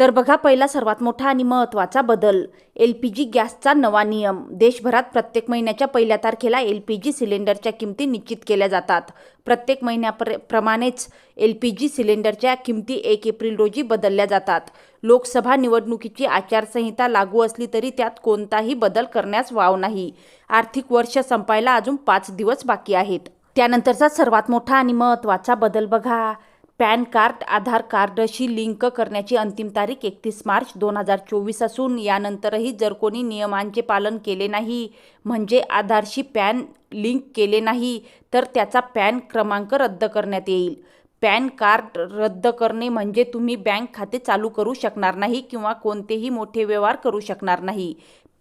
तर बघा पहिला सर्वात मोठा आणि महत्त्वाचा बदल. एल पी जी गॅसचा नवा नियम. देशभरात प्रत्येक महिन्याच्या पहिल्या तारखेला एल पी जी सिलेंडरच्या किमती निश्चित केल्या जातात. प्रत्येक महिन्याप्र प्रमाणेच एल पी जी सिलेंडरच्या किमती एक एप्रिल रोजी बदलल्या जातात. लोकसभा निवडणुकीची आचारसंहिता लागू असली तरी त्यात कोणताही बदल करण्यास वाव नाही. आर्थिक वर्ष संपायला अजून पाच दिवस बाकी आहेत. त्यानंतरचा सर्वात मोठा आणि महत्त्वाचा बदल बघा. पॅन कार्ड आधार कार्डशी लिंक करण्याची अंतिम तारीख एकतीस मार्च दोन हजार चोवीस असून यानंतरही जर कोणी नियमांचे पालन केले नाही म्हणजे आधारशी पॅन लिंक केले नाही तर त्याचा पॅन क्रमांक रद्द करण्यात येईल. पॅन कार्ड रद्द करणे म्हणजे तुम्ही बँक खाते चालू करू शकणार नाही किंवा कोणतेही मोठे व्यवहार करू शकणार नाही.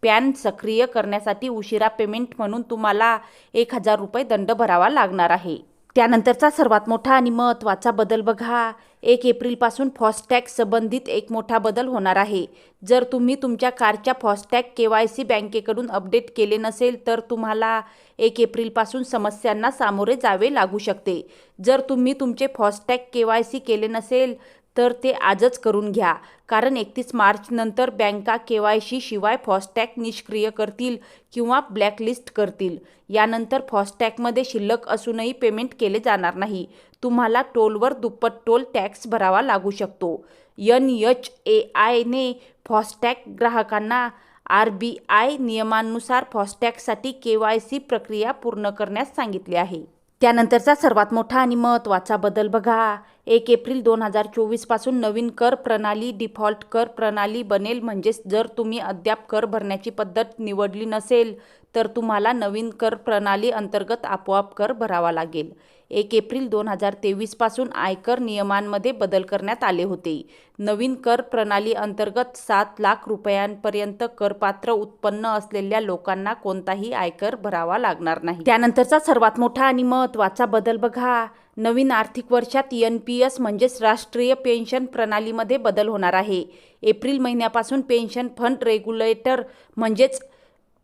पॅन सक्रिय करण्यासाठी उशिरा पेमेंट म्हणून तुम्हाला एक हजार रुपये दंड भरावा लागणार आहे. त्यानंतरचा सर्वात मोठा आणि महत्त्वाचा बदल बघा. एक एप्रिलपासून फॉस्टॅग संबंधित एक मोठा बदल होणार आहे. जर तुम्ही तुमच्या कारच्या फॉस्टॅग के वाय सी बँकेकडून अपडेट केले नसेल तर तुम्हाला एक एप्रिलपासून समस्यांना सामोरे जावे लागू शकते. जर तुम्ही तुमचे फॉस्टॅग के वाय सी केले नसेल तर ते आजच करून घ्या. कारण एकतीस मार्चनंतर बँका के वाय सी शिवाय फॉस्टॅग निष्क्रिय करतील किंवा ब्लॅकलिस्ट करतील. यानंतर फॉस्टॅगमध्ये शिल्लक असूनही पेमेंट केले जाणार नाही. तुम्हाला टोलवर दुप्पट टोल टॅक्स भरावा लागू शकतो. एन एच ए आयने फॉस्टॅग ग्राहकांना आर बी आय नियमांनुसार फॉस्टॅगसाठी के वाय सी प्रक्रिया पूर्ण करण्यास सांगितले आहे. त्यानंतरचा सर्वात मोठा आणि महत्त्वाचा बदल बघा. एक एप्रिल दोन हजार चोवीसपासून नवीन कर प्रणाली डिफॉल्ट कर प्रणाली बनेल. म्हणजेच जर तुम्ही अद्याप कर भरण्याची पद्धत निवडली नसेल तर तुम्हाला नवीन कर प्रणाली अंतर्गत आपोआप कर भरावा लागेल. एक एप्रिल दोन हजार तेवीसपासून आयकर नियमांमध्ये बदल करण्यात आले होते. नवीन कर प्रणाली अंतर्गत सात लाख रुपयांपर्यंत करपात्र उत्पन्न असलेल्या लोकांना कोणताही आयकर भरावा लागणार नाही. त्यानंतरचा सर्वात मोठा आणि महत्त्वाचा बदल बघा. नवीन आर्थिक वर्षात एन पी एस म्हणजेच राष्ट्रीय पेन्शन प्रणालीमध्ये बदल होणार आहे. एप्रिल महिन्यापासून पेन्शन फंड रेग्युलेटर म्हणजेच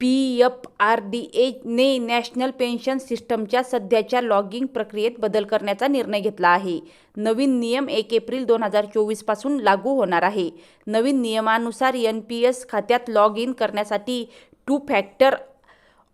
पी एफ आर डी एने नॅशनल पेन्शन सिस्टमच्या सध्याच्या लॉगिंग प्रक्रियेत बदल करण्याचा निर्णय घेतला आहे. नवीन नियम एक एप्रिल दोन हजार चोवीसपासून लागू होणार आहे. नवीन नियमानुसार एन पी एस खात्यात लॉग इन करण्यासाठी टू फॅक्टर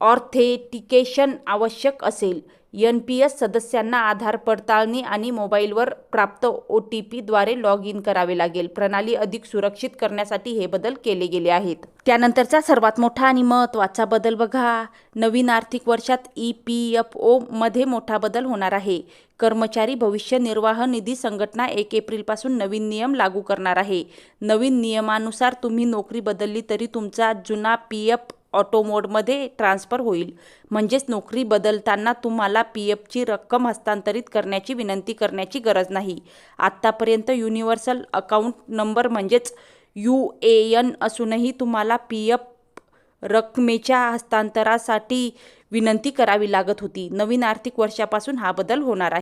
ऑर्थेटिकेशन आवश्यक असेल. एन पी एस सदस्यांना आधार पडताळणी आणि मोबाईलवर प्राप्त ओ टी पीद्वारे लॉग इन करावे लागेल. प्रणाली अधिक सुरक्षित करण्यासाठी हे बदल केले गेले आहेत. त्यानंतरचा सर्वात मोठा आणि महत्त्वाचा बदल बघा. नवीन आर्थिक वर्षात ई पी एफ ओमध्ये मोठा बदल होणार आहे. कर्मचारी भविष्य निर्वाह निधी संघटना एक एप्रिलपासून नवीन नियम लागू करणार आहे. नवीन नियमानुसार तुम्ही नोकरी बदलली तरी तुमचा जुना पी एफ ऑटो मोडमध्ये ट्रान्स्फर होईल. म्हणजेच नोकरी बदलताना तुम्हाला पी एफची रक्कम हस्तांतरित करण्याची विनंती करण्याची गरज नाही. आत्तापर्यंत युनिव्हर्सल अकाउंट नंबर म्हणजेच यू ए एन असूनही तुम्हाला पी एफ रकमेच्या हस्तांतरासाठी विनंती करावी लागत होती. नवीन आर्थिक वर्षापासून हा बदल होणार आहे.